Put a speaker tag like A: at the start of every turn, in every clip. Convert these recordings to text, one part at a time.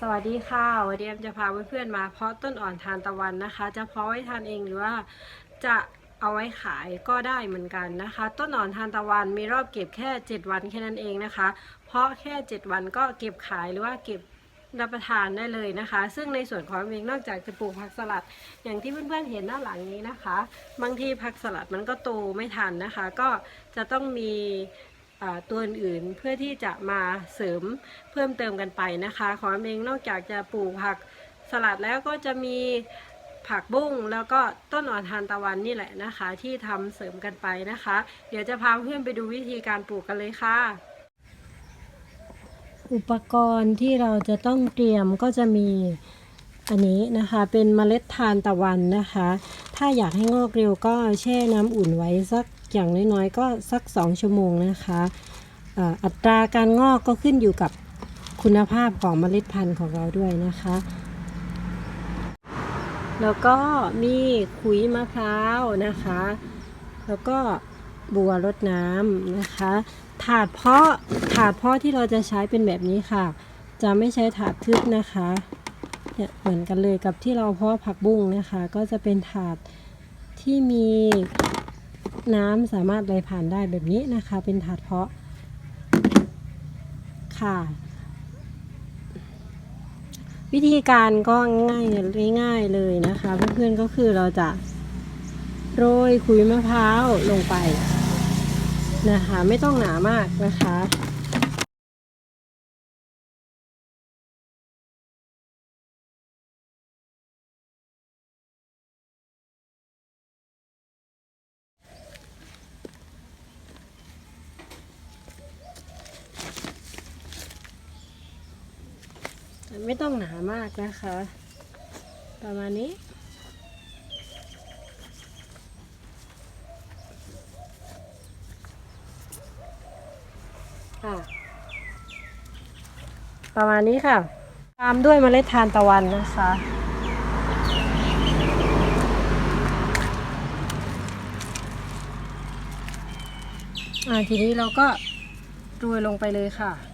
A: สวัสดีค่ะวันนี้แอมจะพาเพื่อนๆมาเพาะต้นอ่อนทานตะวันนะคะ จะเพาะไว้ทานเองหรือว่าจะเอาไว้ขายก็ได้เหมือนกันนะคะ ต้นอ่อนทานตะวันมีรอบเก็บแค่ 7 วันแค่นั้นเองนะคะ เพาะแค่ 7 วันก็เก็บขายหรือว่าเก็บรับประทานได้เลยนะคะ ซึ่งในส่วนของเองนอกจากจะปลูกผักสลัด อย่างที่เพื่อนๆเห็นด้านหลังนี้นะคะ บางทีผักสลัดมันก็โตไม่ทันนะคะ ก็จะต้องมี ตัวอื่นเพื่อที่จะมาเสริมเพิ่มเติมกันไปนะคะของเองนอกจากจะปลูกผักสลัดแล้วก็จะมีผักบุ้งแล้วก็ต้นอ่อนทานตะวันนี่แหละนะคะ ที่ทำเสริมกันไปนะคะ เดี๋ยวจะพาเพื่อนไปดูวิธีการปลูกกันเลยค่ะ อุปกรณ์ที่เราจะต้องเตรียมก็จะมีอันนี้นะคะเป็นเมล็ดทานตะวันนะคะ ถ้าอยากให้งอกเร็วก็แช่น้ำอุ่นไว้สัก อย่างน้อยๆ ก็สัก 2 ชั่วโมงนะคะอัตราการงอกก็ขึ้นอยู่กับคุณภาพของเมล็ดพันธุ์ของเราด้วยนะคะ แล้วก็มีขุยมะพร้าวนะคะ แล้วก็บัวรดน้ำนะคะ ถาดเพาะถาดเพาะที่เราจะใช้เป็นแบบนี้ค่ะ จะไม่ใช้ถาดทึบนะคะเนี่ยเหมือนกันเลยกับที่เราเพาะผักบุ้งนะคะ ก็จะเป็นถาดที่มี น้ำสามารถไหลผ่านได้แบบนี้นะคะ เป็นถาดเพาะค่ะ วิธีการก็ง่ายง่ายเลยนะคะ เพื่อนๆก็คือเราจะโรยขุยมะพร้าวลงไปนะคะ ไม่ต้องหนามากนะคะ ไม่ต้องหนามากนะคะ ประมาณนี้ค่ะประมาณนี้ค่ะ ตามด้วยเมล็ดทานตะวันนะคะอ่าทีนี้เราก็โรยลงไปเลยค่ะ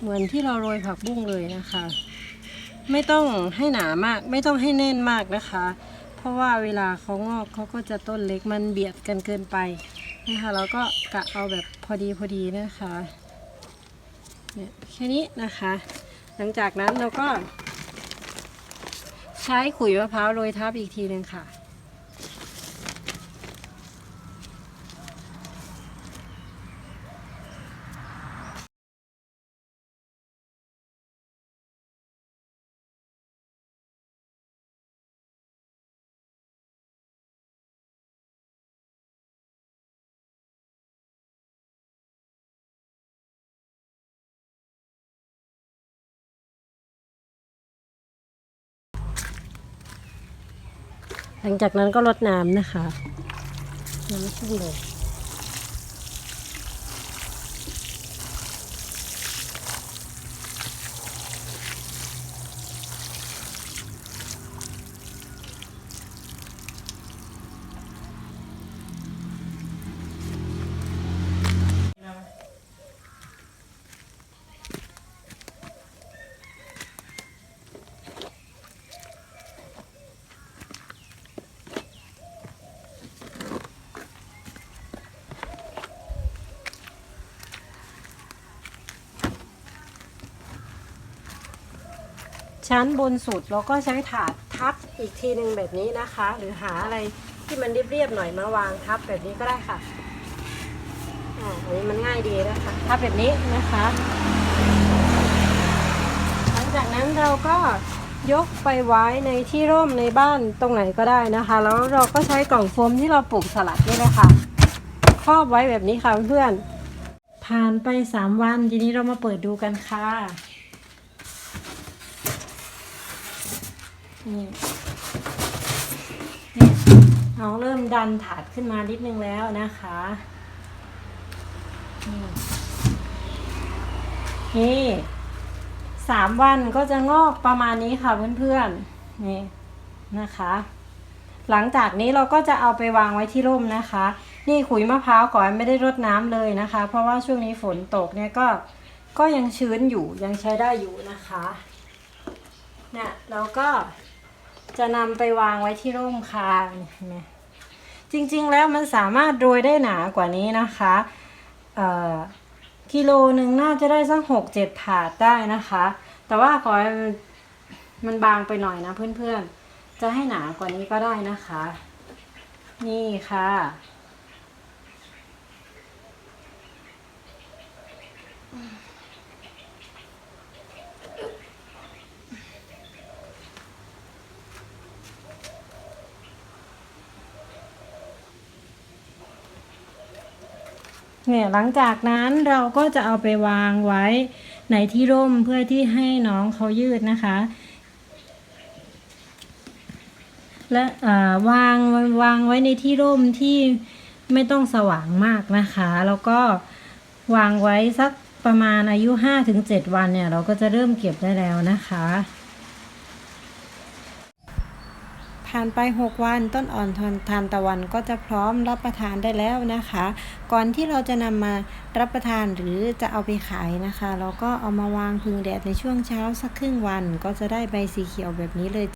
A: เหมือนที่เราโรยผักบุ้งเลยนะคะ ไม่ต้องให้หนามาก ไม่ต้องให้แน่นมากนะคะ เพราะว่าเวลาเขางอกเขาก็จะต้นเล็กมันเบียดกันเกินไปนะคะเราก็กะเอาแบบพอดีพอดีนะคะเนี่ยแค่นี้นะคะ หลังจากนั้นเราก็ ใช้ขุยมะพร้าวโรยทับอีกทีหนึ่งค่ะ หลังจากนั้นก็รดน้ำนะคะน้ำชุ่มเลย ชั้นบนสุดเราก็ใช้ถาดทับอีกทีหนึ่งแบบนี้นะคะ หรือหาอะไรที่มันเรียบๆหน่อยมาวางทับแบบนี้ก็ได้ค่ะอ่าอันนี้มันง่ายดีนะคะทับแบบนี้นะคะ หลังจากนั้นเราก็ยกไปไว้ในที่ร่มในบ้านตรงไหนก็ได้นะคะ แล้วเราก็ใช้กล่องโฟมที่เราปลูกสลัดนี่เลยค่ะครอบไว้แบบนี้ค่ะเพื่อนผ่านไปสามวันทีนี้เรามาเปิดดูกันค่ะ นี่นี่น้องเริ่มดันถาดขึ้นมานิดนึงแล้วนะคะนี่นี่สามวันก็จะงอกประมาณนี้ค่ะเพื่อนๆนี่นะคะ หลังจากนี้เราก็จะเอาไปวางไว้ที่ร่มนะคะ นี่ขุยมะพร้าวก่อนไม่ได้รดน้ำเลยนะคะ เพราะว่าช่วงนี้ฝนตกเนี่ยก็ก็ยังชื้นอยู่ยังใช้ได้อยู่นะคะเนี่ยเราก็ จะนำไปวางไว้ที่ร่มค่ะเห็นไหมจริงๆแล้วมันสามารถโรยได้หนากว่านี้นะคะเอ่อกิโลหนึ่งน่าจะได้สักหกเจ็ดถาดได้นะคะ แต่ว่าขอให้มันบางไปหน่อยนะเพื่อนๆ จะให้หนากว่านี้ก็ได้นะคะ นี่ค่ะ เนี่ยหลังจากนั้นเราก็จะเอาไปวางไว้ในที่ร่มเพื่อที่ให้น้องเขายืดนะคะ และวางวางไว้ในที่ร่มที่ไม่ต้องสว่างมากนะคะ แล้วก็วางไว้สักประมาณอายุ 5-7 วันเนี่ย เราก็จะเริ่มเก็บได้แล้วนะคะ ผ่านไป 6 วัน ต้นอ่อนทานทานตะวันก็จะพร้อมรับประทานได้แล้วนะคะ ก่อนที่เราจะนำมารับประทานหรือจะเอาไปขายนะคะ เราก็เอามาวางพึงแดดในช่วงเช้าสักครึ่งวัน ก็จะได้ใบสีเขียวแบบนี้เลย